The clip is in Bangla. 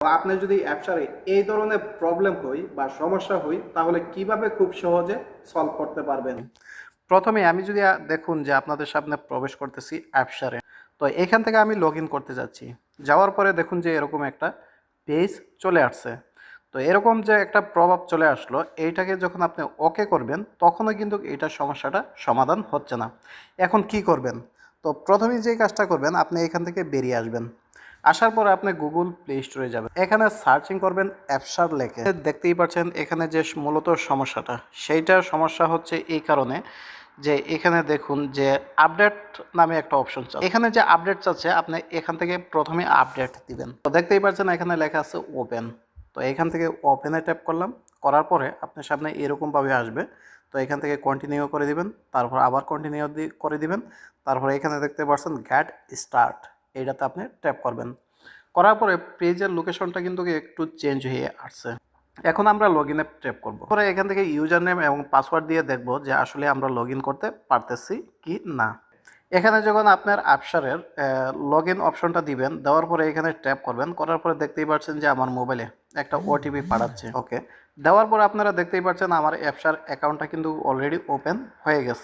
আপনি যদি অ্যাপসারে এই ধরনের প্রবলেম হই বা সমস্যা হই তাহলে কীভাবে খুব সহজে সলভ করতে পারবেন? প্রথমে আমি যদি দেখুন যে আপনাদের সামনে প্রবেশ করতেছি অ্যাপসারে তো এখান থেকে আমি লগ করতে যাচ্ছি। যাওয়ার পরে দেখুন যে এরকম একটা পেজ চলে আসছে। তো এরকম যে একটা প্রভাব চলে আসলো, এইটাকে যখন আপনি ওকে করবেন, তখনও কিন্তু এইটার সমস্যাটা সমাধান হচ্ছে না। এখন কি করবেন? তো প্রথমেই যে কাজটা করবেন, আপনি এখান থেকে বেরিয়ে আসবেন। আসার পরে আপনি গুগল প্লে স্টোরে যাবেন। এখানে সার্চিং করবেন অ্যাপসার লেখে। দেখতেই পাচ্ছেন এখানে যে মূলত সমস্যাটা সেইটার সমস্যা হচ্ছে এই কারণে যে এখানে দেখুন যে আপডেট নামে একটা অপশন চাচ্ছে এখানে যে আপডেট চাচ্ছে, আপনি এখান থেকে প্রথমে আপডেট দিবেন। তো দেখতেই পাচ্ছেন এখানে লেখা আছে ওপেন তো এখান থেকে ওপেনে ট্যাপ করলাম। করার পরে আপনার সামনে এরকমভাবে আসবে। তো এখান থেকে কন্টিনিউ করে দিবেন। তারপর আবার কন্টিনিউ করে দিবেন। তারপরে এখানে দেখতে পাচ্ছেন গ্যাট স্টার্ট এইটাতে আপনি ট্যাপ করবেন। করার পরে পেজের লোকেশনটা কিন্তু একটু চেঞ্জ হয়ে আসছে। এখন আমরা লগ ইনে ট্যাপ করব। পরে এখান থেকে ইউজার নেম এবং পাসওয়ার্ড দিয়ে দেখব যে আসলে আমরা লগ ইন করতে পারতেছি কি না। এখানে যখন আপনার অ্যাপসারের লগ ইন অপশনটা দিবেন দেওয়ার পরে এখানে ট্যাপ করবেন। করার পরে দেখতেই পাচ্ছেন যে আমার মোবাইলে একটা ওটিপি পাঠাচ্ছে। ওকে দেওয়ার পর আপনারা দেখতেই পাচ্ছেন আমার অ্যাপসার অ্যাকাউন্টটা কিন্তু অলরেডি ওপেন হয়ে গেছে।